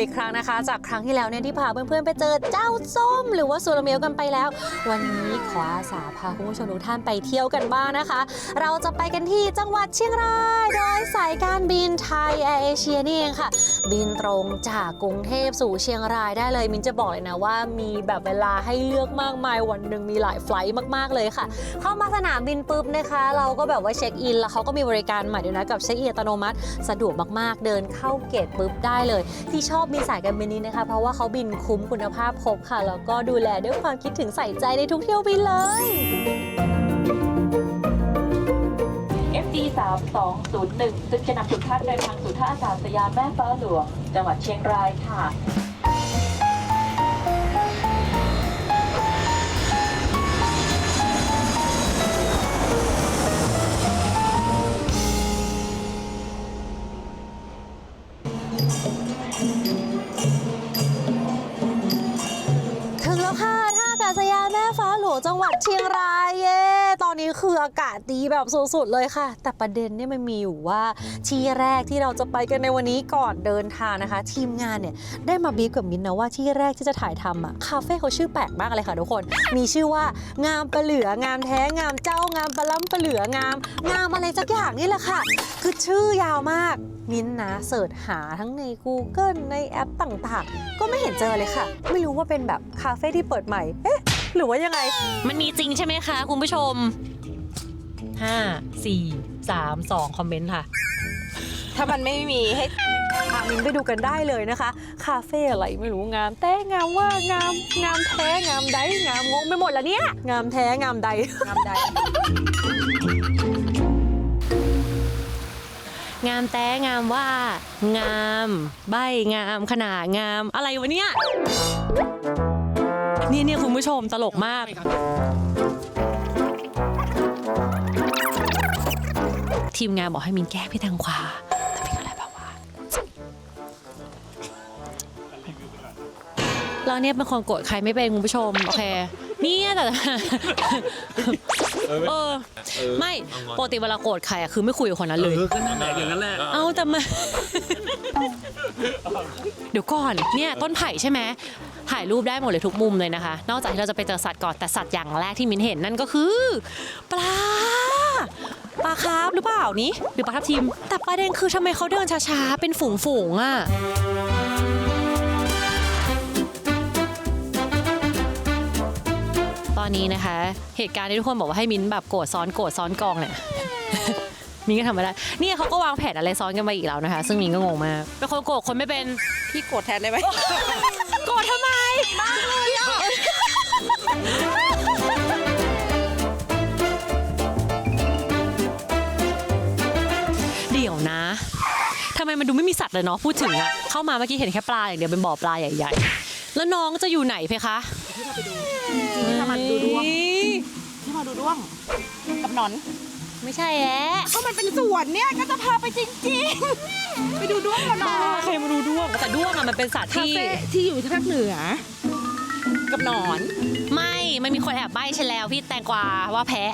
อีกครั้งนะคะ จากครั้งที่แล้วเนี่ยที่พาเพื่อนๆไปเจอเจ้าส้ม หรือว่าซูราเมลกันไปแล้ว วันนี้ขออาสาพาคุณผู้ชมทุกท่านไปเที่ยวกันบ้างนะคะ เราจะไปกันที่จังหวัดเชียงรายโดยสายการบินไทยแอร์เอเชียนี่เองค่ะ บินตรงจากกรุงเทพสู่เชียงรายได้เลยมินจะบอกเลยนะว่ามีแบบเวลาให้เลือกมากมายวันหนึ่งมีหลายไฟลท์มากๆเลยค่ะ เข้ามาสนามบินปุ๊บนะคะ เราก็แบบว่าเช็คอินแล้วเขาก็มีบริการใหม่ด้วยนะกับเช็คอินอัตโนมัติสะดวกมากๆเดินเข้าเกตปุ๊บได้เลย ที่ชอบมีสายการบินนี้นะคะ เพราะว่าเขาบินคุ้มคุณภาพครบค่ะ แล้วก็ดูแลด้วยความคิดถึงใส่ใจในทุกเที่ยวบินเลย FD 3201ซึ่งจะนำทุกท่านเดินทางสู่ท่าอากาศยานแม่ฟ้าหลวง จังหวัดเชียงรายค่ะ จังหวัดเชียงรายเย้ตอนนี้คืออากาศดีแบบสุดๆเลยค่ะ แต่ประเด็นเนี่ยมันมีอยู่ว่าที่แรกที่เราจะไปกันในวันนี้ก่อนเดินทางนะคะ ทีมงานเนี่ยได้มาบีบกับมินท์นะว่าที่แรกที่จะถ่ายทำอะคาเฟ่เขาชื่อแปลกมากเลยค่ะทุกคน มีชื่อว่างามปะเหลืองามแท้งามเจ้างามปะล้ำปะเหลืองามงามอะไรสักอย่างนี่แหละค่ะ คือชื่อยาวมากมินท์นะเสิร์ชหาทั้งใน Google ในแอปต่างๆ ก็ไม่เห็นเจอเลยค่ะ ไม่รู้ว่าเป็นแบบคาเฟ่ที่เปิดใหม่เอ๊ะ หรือว่ายังไง มันมีจริงใช่ไหมคะ คุณผู้ชม 5 4 3 2 คอมเมนต์ค่ะ ถ้ามันไม่มีให้พามินไปดูกันได้เลยนะคะ คาเฟ่อะไรไม่รู้งามแต่งามว่างามงามแท้งามใดงามงงไปหมดแล้วเนี่ยงามแท้งามใดงามใดงามแต่งามว่า งาม ใบงามขนาดงามอะไรวะเนี่ยเนี่เนี่ยคุณผู้ชมตลกมาก ทีมงานบอกให้มินแก้พี่ทางขวาแต่พี่ก็เลยแบบว่าเราเนี่ยเป็นคนโกรธใครไม่เป็นคุณผู้ชม โอเค เนี่ยแต่ เออ ไม่ปกติเวลาโกรธใครอะคือไม่คุยกับคนนั้นเลยเออก็นั่นแหละอย่างนั้นแหละเอาแต่มา เดี๋ยวก่อนเนี่ยต้นไผ่ใช่ไหมถ่ายรูปได้หมดเลยทุกมุมเลยนะคะ นอกจากที่เราจะไปเจอสัตว์ก่อนแต่สัตว์อย่างแรกที่มินเห็นนั่นก็คือ ปลาปลาคาร์ฟหรือเปล่านี้หรือปลาทับทิม แต่ประเด็นคือทำไมเขาเดินช้าๆเป็นฝูงๆอะ อนนี้นะคะ เหตุการณ์ที่ทุกคนบอกว่าให้มิ้นแบบโกรธซ้อนโกรธซ้อนกองเนี่ย มินก็ทำไม่ได้เนี่ยเขาก็วางแผนอะไรซ้อนกันมาอีกแล้วนะคะ ซึ่งมินก็งงมากเป็นคนโกรธคนไม่เป็น พี่โกรธแทนได้ไหม โกรธทำไมบ้าเลยอะเดี๋ยวนะทำไมมันดูไม่มีสัตว์เลยเนาะพูดถึงอะเข้ามาเมื่อกี้เห็นแค่ปลาอย่างเดียวเป็นบ่อปลาใหญ่ๆ แล้วน้องจะอยู่ไหนเพคะ ที่พามาดูดวงเฮ้ยที่มาดูดวงกับหนอน ไม่ใช่แอะก็มันเป็นสวนเนี่ยก็จะพาไปจริงๆ ไปดูดวงกับหนอบ้านใครมาดูด้วงแต่ด้วงอะมันเป็นสัตว์คาที่ เฟ่ที่อยู่ที่ภาคเหนือ กับหนอน ไม่ มันมีคนแอบใบ้ฉันแล้วพี่แตงกวาว่าแพ้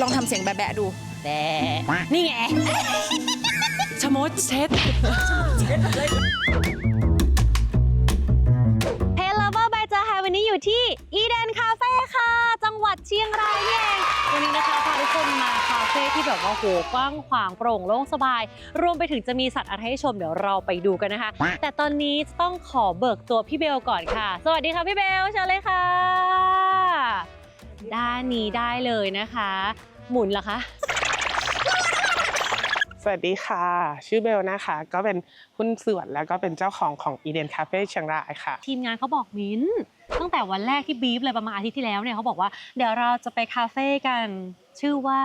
ลองทำเสียงแบะๆดู แต่นี่ไง ชะมดเช็ด อยู่ที่อีเดนคาเฟ่ค่ะ จังหวัดเชียงรายนี่เองวันนี้นะคะพาทุกคนมาคาเฟ่ที่แบบว่าโหกว้างขวางโปร่งโล่งสบาย รวมไปถึงจะมีสัตว์อะไรให้ชมเดี๋ยวเราไปดูกันนะคะ แต่ตอนนี้จะต้องขอเบิกตัวพี่เบลก่อนค่ะ สวัสดีค่ะพี่เบลเชิญเลยค่ะ ด้านนี้ได้เลยนะคะ หมุนเหรอคะสวัสดีค่ะ ชื่อเบลนะคะ ก็เป็นหุ้นส่วนแล้วก็เป็นเจ้าของของ Eden Cafe เชียงรายค่ะ ทีมงานเขาบอกมิ้นท์ ตั้งแต่วันแรกที่บีฟเลยประมาณอาทิตย์ที่แล้วเนี่ยเขาบอกว่าเดี๋ยวเราจะไปคาเฟ่กันชื่อว่า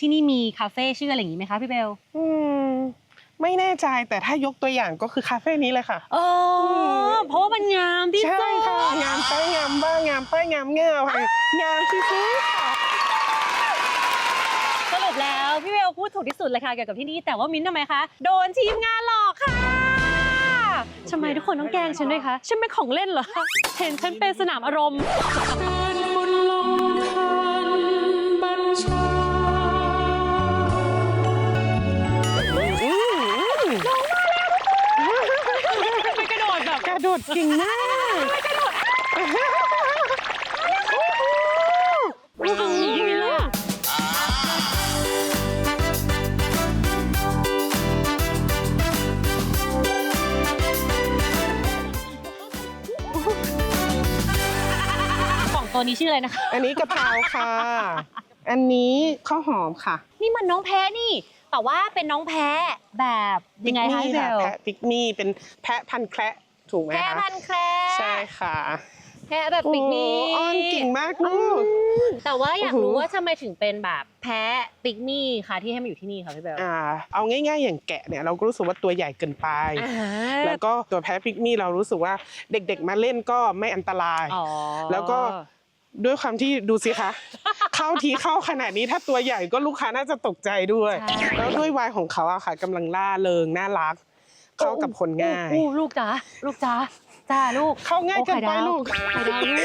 ที่นี่มีคาเฟ่ชื่ออะไรอย่างนี้ไหมคะพี่เบลอืมไม่แน่ใจแต่ถ้ายกตัวอย่างก็คือคาเฟ่นี้เลยค่ะ เออเพราะว่ามันงามที่ใช่สุดค่ะงามป้ายงามบ้างามป้ายงามเงาค่ะงามที่สุดค่ะสรุปแล้วพี่เบลพูดถูกที่สุดเลยค่ะเกี่ยวกับที่นี่แต่ว่ามิ้นท์ทำไมคะโดนทีมงานหลอกค่ะ ทำไมทุกคนต้องแกล้งฉันด้วยคะ ฉันเป็นของเล่นเหรอ เห็นฉันเป็นสนามอารมณ์ ไปกระโดดแบบกระโดดเก่งมาก กระโดด ตัวนี้ชื่ออะไรนะคะ อันนี้กะเพราค่ะ อันนี้ข้าวหอมค่ะนี่มันน้องแพ้นี่ แต่ว่าเป็นน้องแพ้แบบยังไงคะพี่เบลแพะปิกมี่เป็นแพะพันธุ์แคระถูกไหมแพ้คะพันธุ์แคระใช่ค่ะแพ้แบบปิกนิกโอ้อ้อนเก่งมากลูก แต่ว่าอยากโอ้โหรู้ว่าทำไมถึงเป็นแบบแพ้ปิกมี่คะที่ให้มาอยู่ที่นี่คะพี่เบลอ่าเอาง่าย ๆ อย่างแกะเนี่ยเราก็รู้สึกว่าตัวใหญ่เกินไป อ่าแล้วก็ตัวแพะปิกมี่เรารู้สึกว่าเด็กๆมาเล่นก็ไม่อันตราย อ๋อ แล้วก็ ด้วยความที่ดูสิคะ เข้าทีเข้าขนาดนี้ถ้าตัวใหญ่ก็ลูกค้าน่าจะตกใจด้วยใช่แล้วด้วยวัยของเขาอะค่ะกำลังล่าเริงน่ารัก เข้ากับคนง่าย อู้อู้ลูกจ๋าลูกจ๋าจ้าลูกเข้าง่ายเกินไปโอ้ลูก ไข่ดาวลูก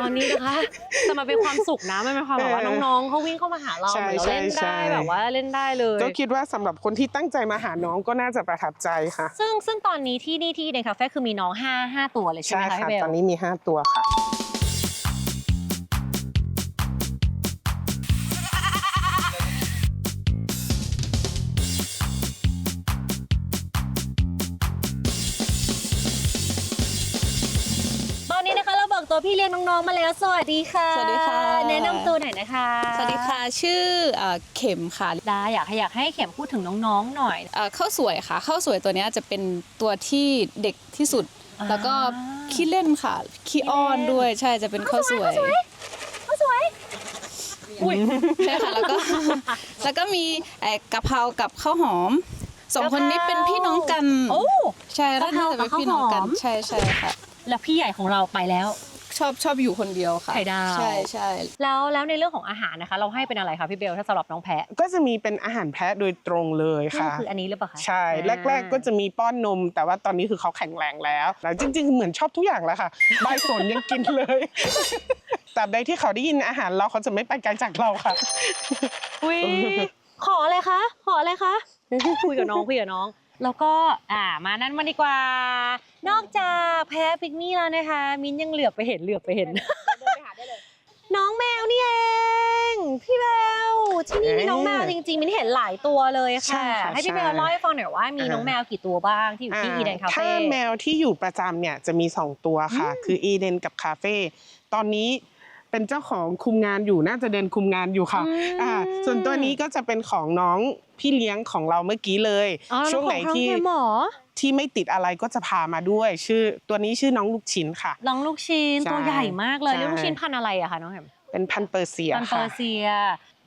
ตอนนี้นะคะแต่มันเป็นความสุขนะมันเป็นความแบบว่าเออน้องๆเขาวิ่งเข้ามาหาเราใช่เหมือนเราเล่นใช่ได้ใช่ แบบว่าเล่นได้เลย ก็คิดว่าสำหรับคนที่ตั้งใจมาหาน้องก็น่าจะประทับใจค่ะซึ่งซึ่งตอนนี้ที่นี่ที่ในคาเฟ่คือมีน้องห้าห้าตัวเลยใช่ไหใช่มคะค่ะพี่เบลตอนนี้มี 5 ตัวค่ะ พี่เลี้ยงน้องๆมาแล้ว สวัสดีค่ะ สวัสดีค่ะ แนะนำตัวหน่อยนะคะสวัสดีค่ะ ชื่อเอ่อเข็มค่ะดาอยากให้อยากให้เข็มพูดถึงน้องๆหน่อย เอ่อข้าวสวยค่ะข้าวสวยตัวเนี้ยจะเป็นตัวที่เด็กที่สุด อ่าแล้วก็ขี้เล่นค่ะขี้อ้อนด้วยใช่จะเป็นข้าวสวยข้าวสวยอุ้ย ใช่ค่ะแล้วก็ แล้วก็มีเอ่อกะเพรากับข้าวหอมสองคนนี้เป็นพี่น้องกันโอ้ ใช่แล้วน่าจะเป็นพี่น้องกันกะเพรากับข้าวหอม ใช่ใช่ค่ะ แล้วพี่ใหญ่ของเราไปแล้ว ชอบชอบอยู่คนเดียวค่ะไข่ดาวใช่ใช่แล้วแล้วในเรื่องของอาหารนะคะ เราให้เป็นอะไรคะพี่เบลถ้าสำหรับน้องแพะก็จะมีเป็นอาหารแพะโดยตรงเลยนั่นค่ะคืออันนี้หรือเปล่าคะใช่แรก ๆ ก็จะมีป้อนนม แต่ว่าตอนนี้คือเขาแข็งแรงแล้วแล้วจริง ๆ เหมือนชอบทุกอย่างแล้วค่ะใบสนยังกินเลยแต่ใดที่เขาได้ยินอาหารเราเขาจะไม่ไปไกลจากเราค่ะอุ้ยขออะไรคะขออะไรคะคุยกับน้องคุยกับน้อง แล้วก็อ่ามานั้นมาดีกว่า นอกจากแพ้ปิกนี่แล้วนะคะ มิ้นยังเหลือบไปเห็นเหลือบไปเห็นน้องแมวนี่เอง พี่เบลที่นี่มีน้องแมวจริงๆ มิ้นเห็นหลายตัวเลยใช่ค่ะ ค่ะให้พี่เบลใช่เล่าให้ฟังหน่อยว่ามีอ่าน้องแมวกี่ตัวบ้างที่อยู่ที่อีเดนคาถ้าเฟ่ แมวที่อยู่ประจำเนี่ยจะมี 2 ตัวค่ะ คืออีเดนกับคาเฟ่ตอนนี้เป็นเจ้าของคุมงานอยู่น่าจะเดินคุมงานอยู่ค่ะอืม อ่าส่วนตัวนี้ก็จะเป็นของน้อง พี่เลี้ยงของเราเมื่อกี้เลย อ๋อช่วงไหนของที่น้องแมวหมอที่ไม่ติดอะไรก็จะพามาด้วย ชื่อตัวนี้ชื่อน้องลูกชิ้นค่ะ น้องลูกชิ้นใช่ตัวใหญ่มากเลยใช่ แล้วลูกชิ้นพันธุ์อะไรอะคะน้องแฮมเป็นพันธุ์เปอร์เซียพันธุ์เปอค่ะ ร์เซีย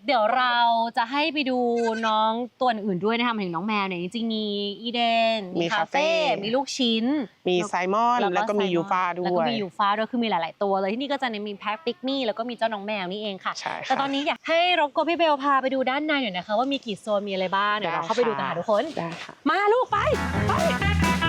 เดี๋ยวเราจะให้ไปดูน้องตัวอื่นด้วยนะคะหมายถึงน้องแมวเนี่ยจริงๆมีอีเดนมีคาเฟ่ มีลูกชิ้น มีไซมอนแล้วก็มีไซยูฟาด้แล้ววก็ยมียูฟาด้วยคือมีหลาย ๆ ตัวเลยที่นี่ก็จะมีแพ็คปิกมี่แล้วก็มีเจ้าน้องแมวนี่เองค่ะใช่แต่ค่ะตอนนี้อยากให้รบกวนพี่เบลพาไปดูด้านในหน่อยนะคะว่ามีกี่โซนมีอะไรบ้างเดี๋ยวเราเข้าไปดูกันค่ะทุกคนได้ค่ะมาลูกไปไป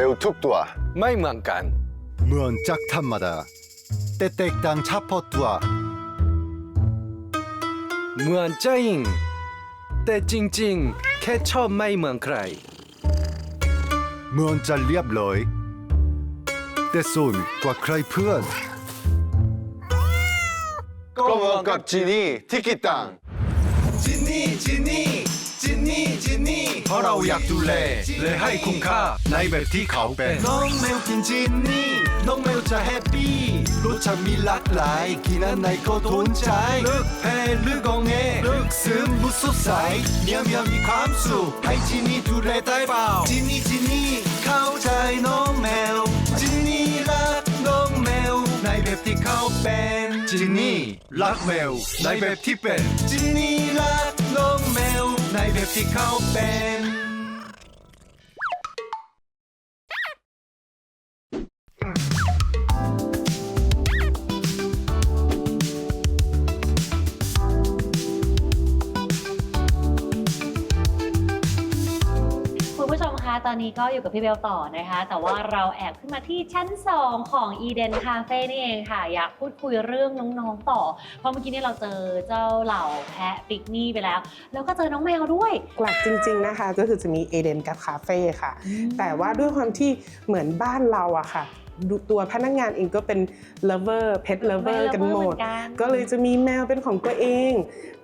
매우 툭 도와 ไม่เหมือนกัน เมืองจักธรรมดาแต่แตกต่างเฉพาะตัว เหมือนเจ้าหญิงแต่จริงๆ แค่ชอบไม่เหมือนใคร เมืองจะเรียบร้อยแต่สูนกว่าใครเพื่อน 꺼무원 깍지니 티키땅 จินนี่จินนี่จิน นี่จินนี่เพราะเราอยากดูแลและให้คุ้มค่าในแบบที่เขาเป็นน้องแมวกินจินนี่ น้องแมวจะแฮปปี้รสชาติมีหลากหลาย กินอันไหนก็ทุนใจเลือกแพ้เลือกองเลือกซึมบุสดใสเมียวเมียวมีความสุขให้จินนี่ดูแลได้เปล่าจินนี่จินนี่เข้าใจน้องแมวจินนี่รักน้องแมวในแบบที่เขาเป็นจินนี่รักแมวในแบบที่เป็นจินนี่รักน้องแมว ในแบ อนนี้ก็อยู่กับพี่เบลต่อนะคะ แต่ว่าเราแอบขึ้นมาที่ชั้น 2 ของ Eden Cafe นี่เองค่ะ อยากพูดคุยเรื่องน้องๆต่อ เพราะเมื่อกี้เนี่ยเราเจอเจ้าเหล่าแพะปิกนี่ไปแล้ว แล้วก็เจอน้องแมวด้วย หลักจริงๆนะคะก็คือจะมีเอเดนกับคาเฟ่ค่ะ แต่ว่าด้วยความที่เหมือนบ้านเราอะค่ะดู ตัวพนักงานเองก็เป็น lover pet lover กันหมด ก็เลยจะมีแมวเป็นของตัวเอง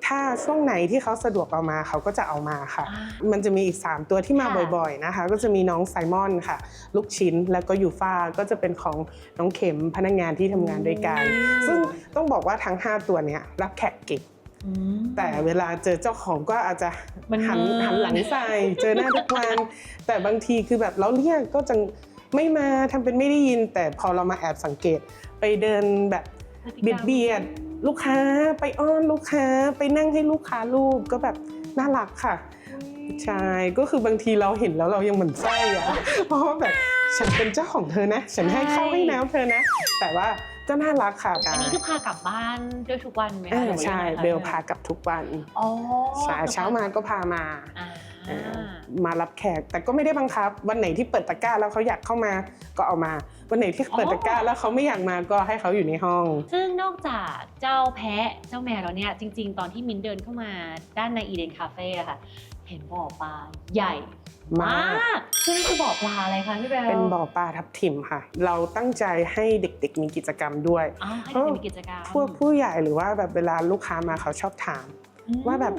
ถ้าช่วงไหนที่เขาสะดวกเอามาเขาก็จะเอามาค่ะอ่ามันจะมีอีก 3 ตัวที่มาค่ะบ่อยๆนะคะ ก็จะมีน้องไซมอนค่ะ ลูกชิ้นแล้วก็ยูฟ่าก็จะเป็นของน้องเข็มพนักงานที่ทำงานด้วยกัน ซึ่งต้องบอกว่าทั้ง 5 ตัวเนี้ยรับแขกเก่งอืมแต่เวลาเจอเจ้าของก็อาจจะมันหันเมินหันหลังใส่เจอหน้าทุกวันแต่บางทีคือแบบเราเรียกก็จะ ไม่มาทำเป็นไม่ได้ยิน แต่พอเรามาแอบสังเกต ไปเดินแบบเบียดเบียดลูกค้าไปอ้อนลูกค้าไปนั่งให้ลูกค้ารูปก็แบบน่ารักค่ะใช่ก็คือบางทีเราเห็นแล้วเรายังเหมือนไส้อะเพราะว่าแบบฉันเป็นเจ้าของเธอนะ ฉันให้ข้าวให้น้ำเธอนะ แต่ว่าก็น่ารักค่ะอันนี้คือพากลับบ้านด้วยทุกวันไหมเอคะอหรือว่าใช่ยังไงคะเบลพากลับทุกวันอ๋อใช่เช้ามาก็พามาอ่าเอ่อ มารับแขก แต่ก็ไม่ได้บังคับ วันไหนที่เปิดตะกร้าแล้วเขาอยากเข้ามาก็เอามา วันไหนที่เปิดตะกร้าแล้วเขาไม่อยากมาก็ให้เขาอยู่ในห้อง ซึ่งนอกจากเจ้าแพะเจ้าแมวแล้วเนี่ยจริง ๆ ตอนที่มิ้นเดินเข้ามาด้านในอีเดนคาเฟ่อะค่ะ เห็นบ่อปลาใหญ่มามากกซึ่งนี่คือบ่อปลาอะไรคะพี่เบลเป็นบ่อปลาทับทิมค่ะ เราตั้งใจให้เด็กๆมีกิจกรรมด้วยอ๋อให้เด็กๆมีกิจกรรมพวกผู้ใหญ่หรือว่าแบบเวลาลูกค้ามาเขาชอบถามอืมว่าแบบ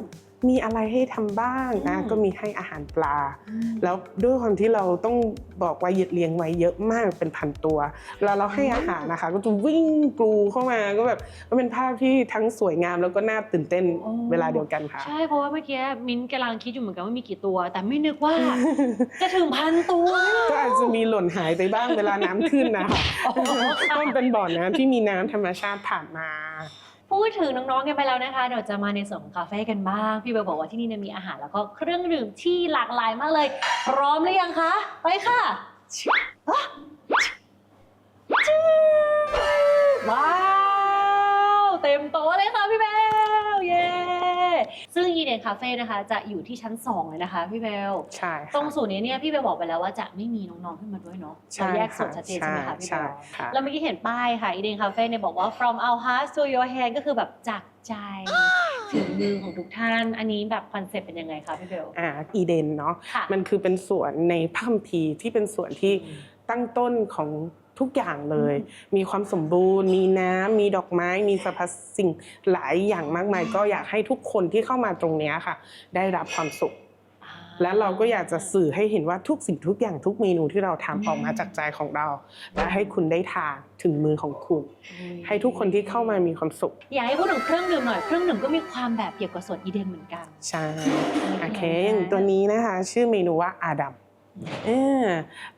มีอะไรให้ทำบ้างนะอืมก็มีให้อาหารปลาอืมแล้วด้วยความที่เราต้องบอกว่ายึดเลี้ยงไว้เยอะมากเป็นพันตัวแล้วเราให้อาหารนะคะ ก็จะวิ่งกรูเข้ามาก็แบบมันเป็นภาพที่ทั้งสวยงามแล้วก็น่าตื่นเต้นโอ้เวลาเดียวกันค่ะ ใช่เพราะว่าเมื่อกี้มิ้นกำลังคิดอยู่เหมือนกันว่ามีกี่ตัว แต่ไม่นึกว่าจะถึงพันตัว ก็อาจจะมีหล่นหายไปบ้างเวลาน้ำขึ้นนะคะเพราะมันเป็นบ่อน้ำที่มีน้ำธรรมชาติผ่านมา พูดถึงน้องๆกันไปแล้วนะคะเดี๋ยวจะมาในส่วนของคาเฟ่กันบ้าง พี่เบลบอกว่าที่นี่เนี่ยมีอาหารแล้วก็เครื่องดื่มที่หลากหลายมากเลย พร้อมหรือยังคะ ไปค่ะอะว้าว เต็มโต๊ะเลยค่ะพี่เบล ซึ่งอีเดนคาเฟ่นะคะจะอยู่ที่ชั้น 2 เลยนะคะพี่เบล ใช่ค่ะ ตรงศูนย์นี้เนี่ยพี่เบลบอกไปแล้วว่าจะไม่มีน้องๆขึ้นมาด้วยเนาะใช่เราแยกส่ค่ะวนชัดเจนใช่ไหมคะพี่เบใช่ลค่ะ แล้วเมื่อกี้เห็นป้ายค่ะ Eden Cafe เนี่ยบอกว่า from our hearts to your hand ก็คือแบบจากใจถึงมือของทุกท่านอันนี้แบบคอนเซ็ปต์เป็นยังไงคะพี่เบลอ่าอีเดนเนาะค่ะ มันคือเป็นส่วนในพระคัมภีร์ที่เป็นส่วนที่ตั้งต้นของ ทุกอย่างเลย มีความสมบูรณ์ มีน้ำมีดอกไม้ มีสรรพสิ่งหลายอย่างมากมาย ก็อยากให้ทุกคนที่เข้ามาตรงเนี้ยค่ะ ได้รับความสุข และเราก็อยากจะสื่อให้เห็นว่าทุกสิ่งทุกอย่างทุกเมนูที่เราทำออกมาจากใจของเรา และให้คุณได้ทานถึงมือของคุณ ให้ทุกคนที่เข้ามามีความสุข อยากให้พูดถึงเครื่องดื่มหน่อย เครื่องดื่มก็มีความแบบเกี่ยวกับส่วนอีเดนเหมือนกัน ใช่โอเคอย่างตัวนี้นะคะ ชื่อเมนูว่าอาดัม เออ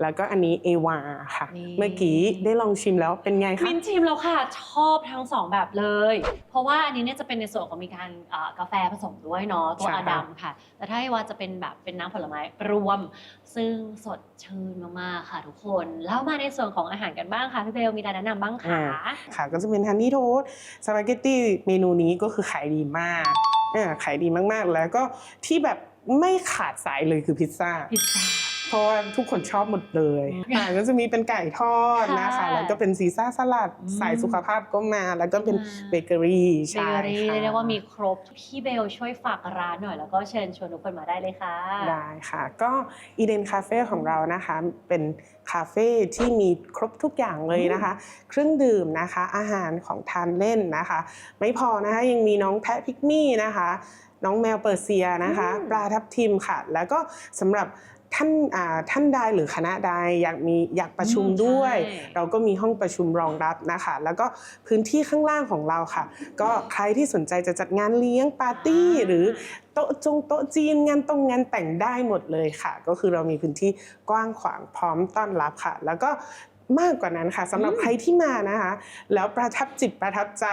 แล้วก็อันนี้เอวาค่ะ นี่ เมื่อกี้ได้ลองชิมแล้วเป็นไงคะ มินชิมแล้วค่ะ ชอบทั้งสองแบบเลย เพราะว่าอันนี้เนี่ยจะเป็นในส่วนของมีการเอ่อกาแฟผสมด้วยเนาะตัวใช่ อาดัมค่ะ แต่ถ้าให้ว่าจะเป็นแบบเป็นน้ำผลไม้รวม ซึ่งสดชื่นมากๆค่ะทุกคนแล้วมาในส่วนของอาหารกันบ้างค่ะพี่เบลมีอะไรแนะนำบ้างคะค่ะก็จะเป็นฮันนี่โทสสปาเกตตี้เมนูนี้ก็คือขายดีมากอ่าขายดีมากๆ แล้วก็ที่แบบไม่ขาดสายเลยคือพิซซ่า พิซซ่า เพราะว่าทุกคนชอบหมดเลยอ่าก็จะมีเป็นไก่ทอดนะคะค่ะแล้วก็เป็นซีซ่าสลัดอืมสายสุขภาพก็มา แล้วก็เป็นอ่าเบเกอรี่เบใช่เกอรี่ค่ะเรียกได้ว่ามีครบพี่เบลช่วยฝากร้านหน่อย แล้วก็เชิญชวนทุกคนมาได้เลยค่ะ ได้ค่ะ ก็อีเดนคาเฟ่ของเรานะคะเป็นคาเฟ่ที่มีครบทุกอย่างเลยนะคะ เครื่องดื่มนะคะ อาหารของทานเล่นนะคะ ไม่พอนะคะยังมีน้องแพะพิกมี่นะคะ น้องแมวเปอร์เซียนะคะอืมปลาทับทิมค่ะ แล้วก็สำหรับ ท่านอ่าท่านใดหรือคณะใดอยากมีอยากประชุมอืมด้วยใช่เราก็มีห้องประชุมรองรับนะคะ แล้วก็พื้นที่ข้างล่างของเราค่ะ ก็ใครที่สนใจจะจัดงานเลี้ยงปาร์ตี้ หรือโต๊ะจงโต๊ะจีนงานตรงงานแต่งได้หมดเลยค่ะ ก็คือเรามีพื้นที่กว้างขวางพร้อมต้อนรับค่ะ แล้วก็ มากกว่านั้นค่ะสำหรับใครที่มานะคะ แล้วประทับจิตประทับใจ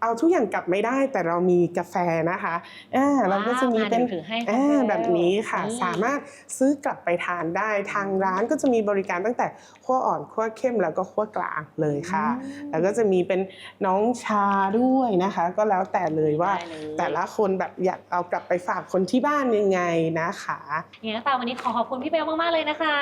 เอาทุกอย่างกลับไม่ได้ แต่เรามีกาแฟนะคะอ่าเราก็จะมีเป็นว้าวมาเดี๋ยวถือให้ค่ะอ่าเบลแบบนี้ค่ะนี่สามารถซื้อกลับไปทานได้ทางร้านก็จะมีบริการตั้งแต่ขั้วอ่อนขั้วเข้มแล้วก็ขั้วกลางเลยค่ะ แล้วก็จะมีเป็นน้องชาด้วยนะคะ ก็แล้วแต่เลยว่าได้เลยแต่ละคนแบบอยากเอากลับไปฝากคนที่บ้านยังไงนะคะเนี่ยตาวันนี้ขอขอบคุณพี่เบลมากๆเลยนะคะ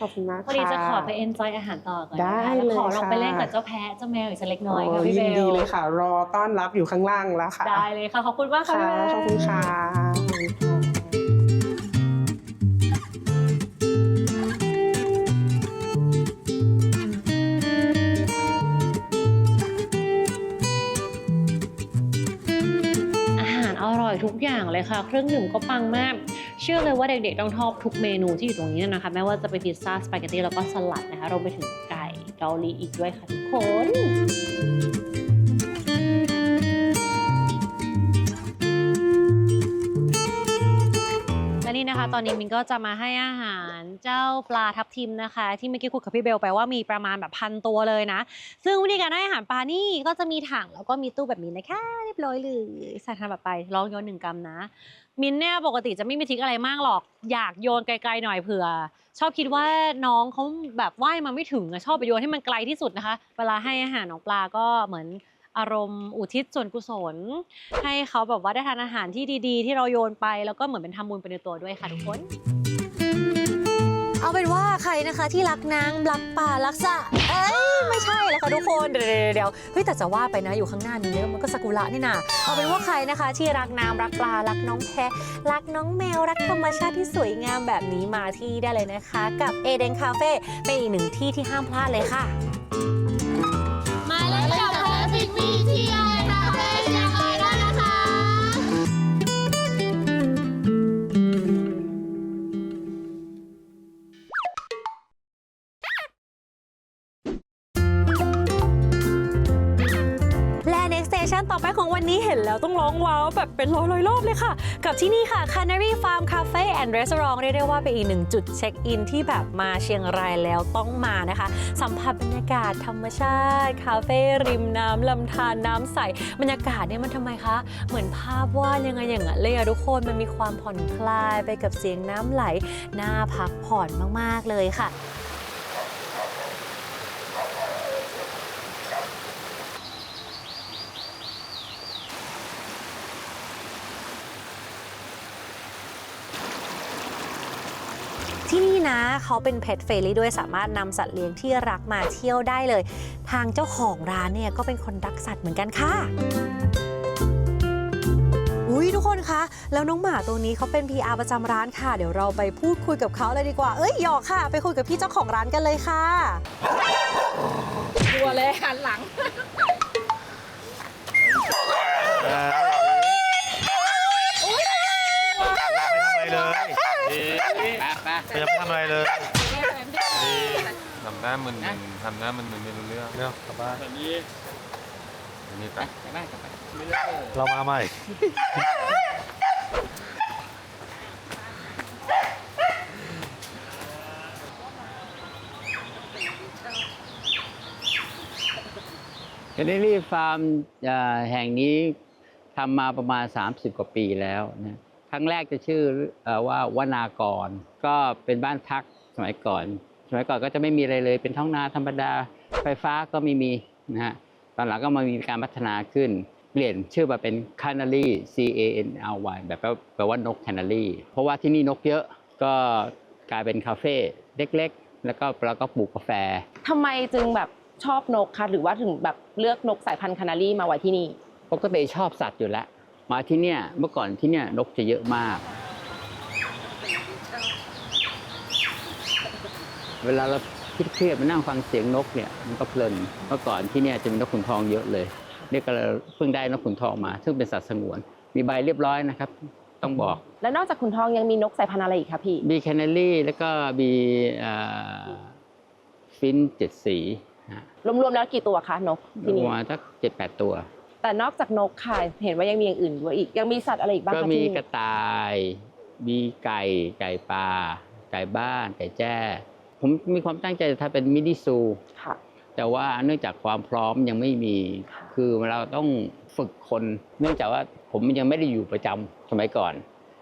ขอบคุณมากพอดีจะค่ะขอไป enjoy อาหารต่อก่อนได้นะคะแล้วขอลงไปเลยค่ะ เล่นกับเจ้าแพะเจ้าแมวอีกสักเล็กน้อยค่ะโพี่เบลยินดีเลยค่ะ รอต้อนรับอยู่ข้างล่างแล้วค่ะได้เลยค่ะขอบคุณมากค่ะค่ะพี่เบล ขอบคุณค่ะ อาหารอร่อยทุกอย่างเลยค่ะ เครื่องดื่มก็ปังมาก เชื่อเลยว่าเด็กๆต้องชอบทุกเมนูที่อยู่ตรงนี้นะคะไม่ว่าจะเป็นพิซซ่าสปาเกตตี้แล้วก็สลัดนะคะรวมไปถึงไก่เกาหลีอีกด้วยค่ะทุกคนและนี่นะคะ ตอนนี้มินก็จะมาให้อาหารเจ้าปลาทับทิมนะคะ ที่เมื่อกี้คุยกับพี่เบลไปว่ามีประมาณแบบพันตัวเลยนะ ซึ่งวิธีการให้อาหารปลานี่ก็จะมีถังแล้วก็มีตู้แบบนี้นะคะเรียบร้อยเลยใส่ทานแบบไปลองโยนหนึ่งกรัมนะ มินเนี่ยปกติจะไม่มีทริกอะไรมากหรอก อยากโยนไกลๆหน่อยเผื่อ ชอบคิดว่าน้องเขาแบบว่ายมาไม่ถึงอะชอบไปโยนให้มันไกลที่สุดนะคะ เวลาให้อาหารน้องปลาก็เหมือนอารมณ์อุทิศส่วนกุศล ให้เขาแบบว่าได้ทานอาหารที่ดีๆ ที่เราโยนไปแล้วก็เหมือนเป็นทำบุญไปในตัวด้วยค่ะทุกคน เอาเป็นว่าใครนะคะที่รักนางรักป่ารักสะเอ้ยไม่ใช่ละ ทุกคนเดี๋ยวเดี๋ยวเฮ้ยแต่จะว่าไปนะอยู่ข้างหน้านี้เนี่ยมันก็สกุระนี่นาเอาเป็นว่าใครนะคะ ที่รักน้ำรักปลารักน้องแพะรักน้องแมวรักธรรมชาติที่สวยงามแบบนี้มาที่ได้เลยนะคะ กับเอเดนคาเฟ่เป็นอีกหนึ่งที่ที่ห้ามพลาดเลยค่ะ มาเลยกับแพสิกวีทีไอ วันนี้เห็นแล้วต้องร้องว้าวแบบเป็นร้อยๆรอบเลยค่ะ กับที่นี่ค่ะ Canary Farm Cafe and Restaurant เรียกได้ว่าเป็นอีกหนึ่งจุดเช็คอินที่แบบมาเชียงรายแล้วต้องมานะคะ สัมผัสบรรยากาศธรรมชาติคาเฟ่ริมน้ำลำธารน้ำใสบรรยากาศเนี่ยมันทำไมคะ เหมือนภาพวาดยังไงอย่างนั้นเลยอะทุกคนมันมีความผ่อนคลายไปกับเสียงน้ำไหลน่าพักผ่อนมากๆเลยค่ะ ที่ นี่นะ เขาเป็นเพ t เฟ r ลี่ด้วยสามารถนำสัตว์เลี้ยงที่รักมาเที่ยวได้เลย ทางเจ้าของร้านเนี่ยก็เป็นคนรักสัตว์เหมือนกันค่ะอุ้ยทุกคนคะ แล้วน้องหมาตัวนี้เขาเป็น PR ประจำร้านค่ะ เดี๋ยวเราไปพูดคุยกับเขาเลยดีกว่า เอ้ยหยอกค่ะ ไปคุยกับพี่เจ้าของร้านกันเลยค่ะ กลัวเลยหันหลัง จะไม่ทำอะไรเลยทำหน้ามึนๆทำหน้ามึนๆไม่รู้เรื่องเรื่องกลับบ้านนี่นี่ไปเรามาใหม่แคเนรี่ฟาร์มแห่งนี้ทำมาประมาณ 30 กว่าปีแล้วนะ ครั้งแรกจะชื่อเอ่อว่าวานากร ก็เป็นบ้านพักสมัยก่อน สมัยก่อนก็จะไม่มีอะไรเลย เป็นท้องนาธรรมดา ไฟฟ้าก็ไม่มีนะฮะ ตอนหลังก็มามีการพัฒนาขึ้น เปลี่ยนชื่อมาเป็น Canary C A N R Y แบบแปลแปลว่านก Canary เพราะว่าที่นี่นกเยอะก็กลายเป็นคาเฟ่เล็กๆ แล้วก็เราก็ปลูกกาแฟทำไมจึงแบบชอบนกคะหรือว่าถึงแบบเลือกนกสายพันธุ์คานารีมาไว้ที่นี่ ปกติชอบสัตว์อยู่แล้ว มาที่เนี่ยเมื่อก่อนที่เนี่ยนกจะเยอะมาก เวลาเราคิดเครียดๆมานั่งฟังเสียงนกเนี่ยมันก็เพลินเมื่อก่อนที่เนี่ยจะมีนกขุนทองเยอะเลยเนี่ยก็เลยเพิ่งได้นกขุนทองมา ซึ่งเป็นสัตว์สงวน มีใบเรียบร้อยนะครับ ต้องบอก แล้วนอกจากขุนทองยังมีนกสายพันธุ์อะไรอีกคะพี่ มีแคนารีแล้วก็มีฟินเจ็ดสีนะรวมๆแล้วกี่ตัวคะนกปที่นี่ระมาณสักเจ็ดแปดตัว แต่นอกจากนกค่ะเห็นว่ายังมีอย่างอื่นด้วยอีก ยังมีสัตว์อะไรอีกบ้างก็คะมีที่กระต่าย มีไก่ ไก่ปลาไก่บ้าน ไก่แจ้ ผมมีความตั้งใจจะทำเป็นมินิซู ค่ะ แต่ว่าเนื่องจากความพร้อมยังไม่มี ค่ะ คือเราต้องฝึกคน เนื่องจากว่าผมยังไม่ได้อยู่ประจำสมัยก่อน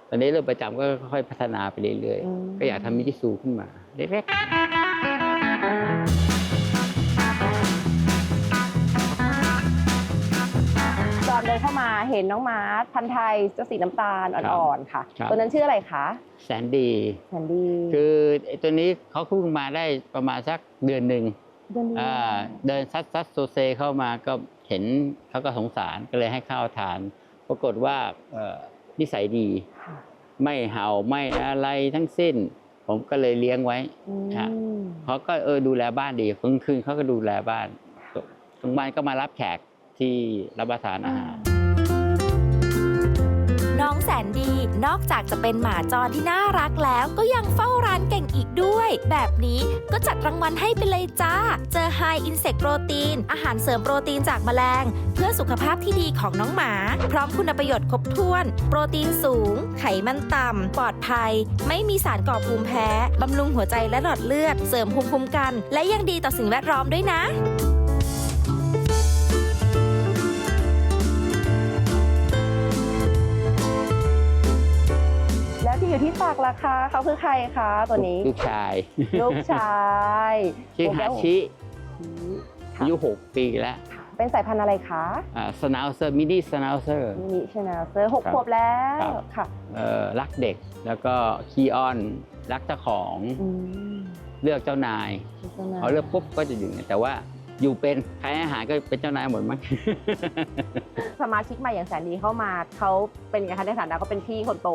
ตอนนี้เริ่มประจำก็ค่อยๆพัฒนาไปเรื่อยๆก็อยากทำมินิซูขึ้นมาเล็กๆ เดินเข้ามาเห็นน้องมาร์ทพันธุ์ไทยเจ้าสีน้ำตาลอ่อนๆค่ะ ครับ ตัวนั้นชื่ออะไรคะแสนดี แซนดี้คือไอ้ตัวนี้เขาเพิ่งมาได้ประมาณสักเดือนหนึ่งเดือนนี้อ่าเดินซัดซัดโซเซเข้ามาก็เห็นเขาก็สงสารก็เลยให้ข้าวทาน ปรากฏว่าเอ่อนิสัยดี ค่ะไม่เห่าไม่อะไรทั้งสิ้น ผมก็เลยเลี้ยงไว้ อืมครับเขาก็เออดูแลบ้านดีกลางคืนเขาก็ดูแลบ้านกลางวันก็มารับแขกที่รับประทานอาหารน้อง แสนดี นอกจากจะเป็นหมาจรที่น่ารักแล้ว ก็ยังเฝ้าร้านเก่งอีกด้วย แบบนี้ก็จัดรางวัลให้ไปเลยจ้า เจอไฮอินเสกโปรตีน อาหารเสริมโปรตีนจากแมลง เพื่อสุขภาพที่ดีของน้องหมา พร้อมคุณประโยชน์ครบถ้วน โปรตีนสูง ไขมันต่ำ ปลอดภัย ไม่มีสารก่อภูมิแพ้ บำรุงหัวใจและหลอดเลือด เสริมภูมิคุ้มกัน และยังดีต่อสิ่งแวดล้อมด้วยนะ อยู่ที่ปากราคาเขาคือใครคะตัวนี้ ลูกชาย ลูกชายชื่อโโฮาชิค่ะอายุ6ปีแล้ว เป็นสายพันธุ์อะไรคะสนาวเซอร์มินิสนาวเซอร์มินิชนาเซอร์หกครับขวบแล้วครับค่ะรักเด็กแล้วก็ขี้อ้อนรักเจ้าของอืมเลือกเจ้านายพิจารณาพอเลือกปุ๊บก็จะอยู่อย่างนี้แต่ว่าอยู่เป็นใครให้อาหารก็เป็นเจ้านายหมดมั้งสมาชิกใหม่อย่างแสนดีเข้ามาเขาเป็นไงคะในฐานะเขาเป็นพี่คนโต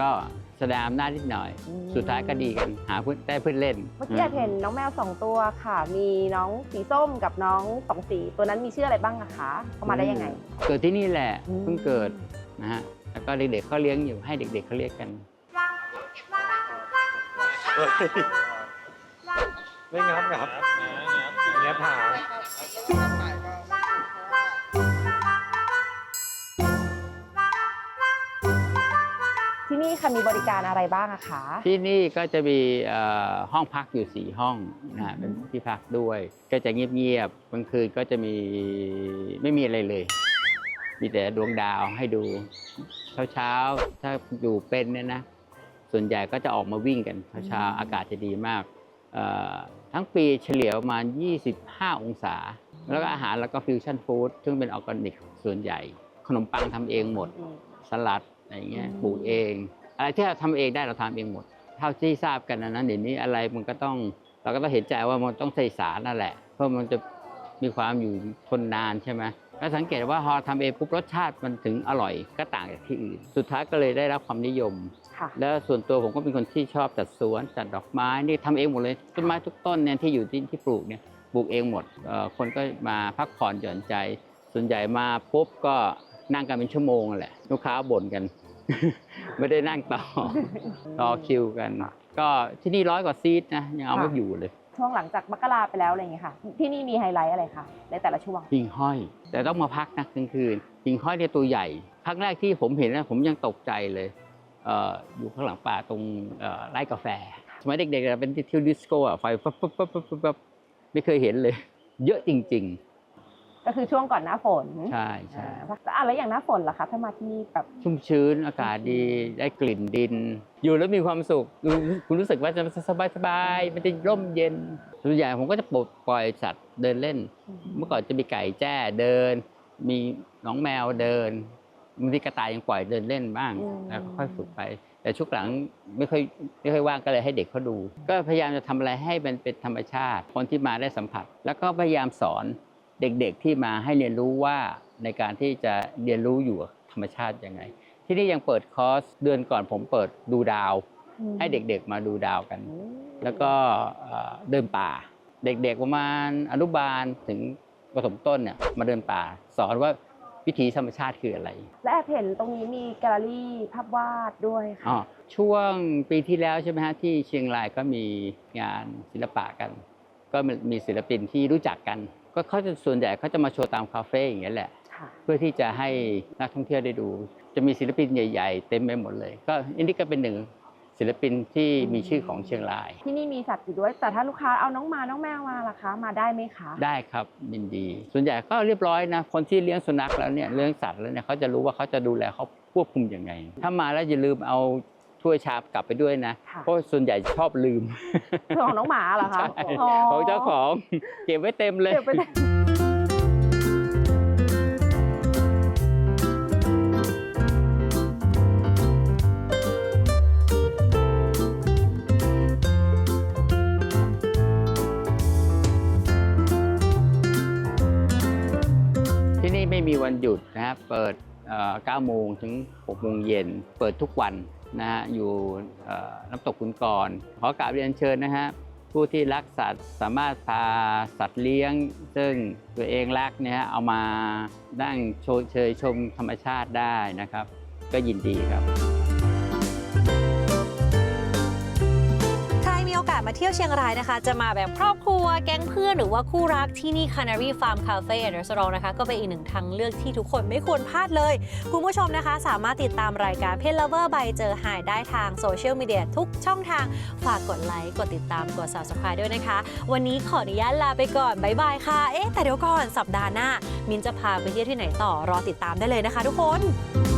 ก็แสดงอำนาจนิดหน่อย อืม สุดท้ายก็ดีกันหาเพื่อนได้เพื่อนเล่นเมื่อกี้แอบเห็นน้องแมวสองตัวค่ะ มีน้องสีส้มกับน้องสองสีตัวนั้นมีชื่ออะไรบ้างอะคะเข้ามาได้ยังไง เกิดที่นี่แหละอืม เพิ่งเกิดนะฮะแล้วก็เด็กๆเขาเลี้ยงอยู่ให้เด็ก ๆเขาเรียกกันไม่งับงับเงี้ยผ่า ที่นี่ค่ะมีบริการอะไรบ้างอะคะ ที่นี่ก็จะมีเอ่อห้องพักอยู่สี่ห้องนะฮะเป็นที่พักด้วย ก็จะเงียบๆกลางคืนก็จะมีไม่มีอะไรเลย มีแต่ดวงดาวให้ดู เช้าๆ ถ้าอยู่เป็นเนี่ยนะ ส่วนใหญ่ก็จะออกมาวิ่งกันเช้าๆอากาศจะดีมากเอ่อทั้งปีเฉลี่ยประมาณ 25 องศา แล้วก็อาหารแล้วก็ฟิวชั่นฟู้ดซึ่งเป็นออร์แกนิกส่วนใหญ่ ขนมปังทำเองหมด สลัด อะไรเงี้ยอืมปลูกเอง อะไรที่เราทำเองได้เราทำเองหมด เท่าที่ทราบกันนะนะเดี๋ยวนี้อะไรมันก็ต้องเราก็ต้องเห็นใจว่ามันต้องใส่สารนั่นแหละ เพราะมันจะมีความอยู่ทนนานใช่ไหมแล้วสังเกตว่าพอทำเองปุ๊บรสชาติมันถึงอร่อยก็ต่างจากที่อื่น สุดท้ายก็เลยได้รับความนิยมค่ะแล้วส่วนตัวผมก็เป็นคนที่ชอบจัดสวนจัดดอกไม้นี่ทำเองหมดเลยต้นไม้ทุกต้นเนี่ยที่อยู่ที่ที่ปลูกเนี่ยปลูกเองหมดเอ่อคนก็มาพักผ่อนหย่อนใจ ส่วนใหญ่มาปุ๊บก็ นั่งกันเป็นชั่วโมงแหละ ลูกค้าบ่นกัน ไม่ได้นั่งต่อต่อคิวกันก็ที่นี่ร้อยกว่าซีทนะยังเอาไม่ค่ะอยู่เลย ช่วงหลังจากมกราไปแล้วอะไรอย่างเงี้ยค่ะ ที่นี่มีไฮไลท์อะไรคะในแต่ละช่วงหิ่งห้อย แต่ต้องมาพักนะกลางคืนหิ่งห้อยเนี่ยตัวใหญ่ครั้งแรกที่ผมเห็นนะผมยังตกใจเลยเอ่ออยู่ข้างหลังป่าตรงเอ่อไร่กาแฟ สมัยเด็กๆอะเป็นที่เที่ยวดิสโก้อะไฟปั๊บปั๊บปั๊บปั๊บปั๊บปั๊บไม่เคยเห็นเลย เยอะจริง ก็คือช่วงก่อนหน้าฝนๆใช่ใช่อ่าอะแล้วอย่างหน้าฝนล่ะคะถ้ามาที่นี่แบบชุ่มชื้นอากาศดีได้กลิ่นดิน อยู่แล้วมีความสุขรู้คุณรู้สึกว่าจะสบายสบายๆมันจะร่มเย็นส่วนใหญ่ผมก็จะปลดปล่อยสัตว์เดินเล่น เมื่อก่อนจะมีไก่แจ้เดิน มีน้องแมวเดินบางทีกระต่ายยังปล่อยเดินเล่นบ้างอืมแล้วก็ค่อยฝึกไป แต่ช่วงหลังไม่ค่อยไม่ค่อยว่างก็เลยให้เด็กเขาดู ก็พยายามจะทำอะไรให้มันเป็นธรรมชาติ คนที่มาได้สัมผัส แล้วก็พยายามสอน เด็กๆที่มาให้เรียนรู้ว่าในการที่จะเรียนรู้อยู่กับธรรมชาติยังไง ที่นี่ยังเปิดคอร์สเดือนก่อนผมเปิดดูดาว ให้เด็กๆมาดูดาวกัน แล้วก็เอ่อเดินป่า เด็กๆประมาณอนุบาลถึงประถมต้นเนี่ยมาเดินป่า สอนว่าวิถีธรรมชาติคืออะไร และแอบเห็นตรงนี้มีแกลเลอรี่ภาพวาดด้วยอ๋อค่ะช่วงปีที่แล้วใช่ไหมฮะที่เชียงรายก็มีงานศิลปะกัน ก็มีศิลปินที่รู้จักกัน ก็เขาจะส่วนใหญ่เขาจะมาโชว์ตามคาเฟ่อย่างเงี้ยแหละค่ะเพื่อที่จะให้นักท่องเที่ยวได้ดู จะมีศิลปินใหญ่ ๆ เต็มไปหมดเลย ก็อันนี้ก็เป็นหนึ่งศิลปินที่มีชื่อของเชียงราย ที่นี่มีสัตว์อยู่ด้วย แต่ถ้าลูกค้าเอาน้องหมาน้องแมวมาล่ะคะมาได้ไหมคะได้ครับยินดี ส่วนใหญ่ก็เรียบร้อยนะคนที่เลี้ยงสุนัขแล้วเนี่ยเลี้ยงสัตว์แล้วเนี่ยเขาจะรู้ว่าเขาจะดูแลเขาควบคุมยังไง ถ้ามาแล้วอย่าลืมเอา ถ้วยชามกลับไปด้วยนะ ค่ะเพราะส่วนใหญ่ชอบลืมคือของน้องหมาเหรอคะใช่ของเจ้าของเก็บไว้เต็มเลย เก็บไปได้ที่นี่ไม่มีวันหยุดนะครับ เปิดเอ่อ9โมงถึง6โมงเย็น เปิดทุกวัน นะฮะอยู่น้ำตกคุณกรขอกราบเรียนเชิญนะฮะผู้ที่รักสัตว์สามารถพาสัตว์เลี้ยง ซึ่งตัวเองรักเนี่ยเอามานั่งชเชยชมธรรมชาติได้นะครับ ก็ยินดีครับ มาเที่ยวเชียงรายนะคะ จะมาแบบครอบครัวแก๊งเพื่อนหรือว่าคู่รักที่นี่ Canary Farm Cafe and Restaurant นะคะ ก็เป็นอีกหนึ่งทางเลือกที่ทุกคนไม่ควรพลาดเลย คุณผู้ชมนะคะ สามารถติดตามรายการเพจ Lover by เจอหายได้ทางโซเชียลมีเดียทุกช่องทางฝากกดไลค์กดติดตามกด subscribe ด้วยนะคะ วันนี้ขออนุญาตลาไปก่อนบ๊ายบายค่ะเอ๊ะแต่เดี๋ยวก่อนสัปดาห์หน้า มินจะพาไปเที่ยวที่ไหนต่อรอติดตามได้เลยนะคะ ทุกคน